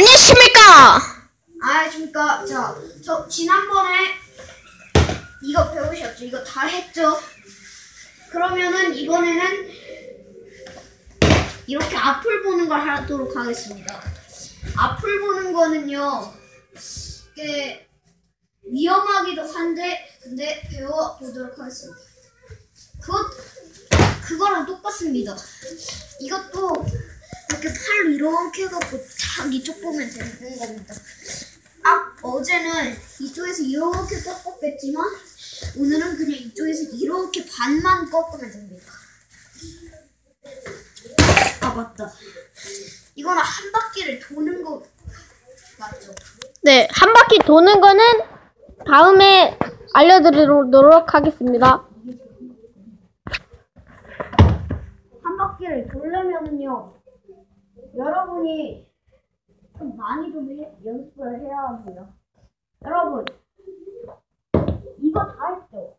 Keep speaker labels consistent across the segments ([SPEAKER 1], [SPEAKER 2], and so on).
[SPEAKER 1] 안녕하십니까?
[SPEAKER 2] 안녕하십니까. 자, 저 지난번에 이거 배우셨죠? 이거 다 했죠? 그러면은 이번에는 이렇게 앞을 보는 걸 하도록 하겠습니다. 앞을 보는 거는요, 꽤 위험하기도 한데, 근데 배워보도록 하겠습니다. 그것, 그거랑 똑같습니다. 이것도 이렇게 팔로 이렇게 해갖고 딱 이쪽 보면 되는 겁니다. 아, 어제는 이쪽에서 이렇게 꺾었겠지만, 오늘은 그냥 이쪽에서 이렇게 반만 꺾으면 됩니다. 아, 맞다. 이거는 한 바퀴를 도는 거 맞죠?
[SPEAKER 1] 네, 한 바퀴 도는 거는 다음에 알려드리도록 하겠습니다.
[SPEAKER 2] 한 바퀴를 돌려면은요, 여러분이 좀 많이 좀 해- 연습을 해야 합니다. 여러분, 이거 다 했죠?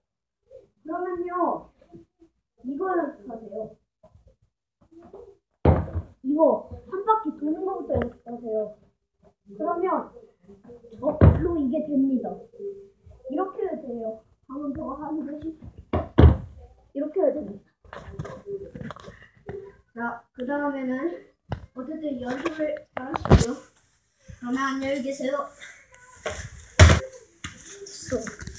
[SPEAKER 2] 그러면요, 이거 연습하세요. 이거 한 바퀴 도는 것부터 연습하세요. 그러면 저로 이게 됩니다. 이렇게 해도 돼요. 방금 저거 하듯이 이렇게 해도 됩니다. 자, 그 다음에는 어쨌든 연습을 잘 하시고요. 그러면 안녕히 계세요. 됐어.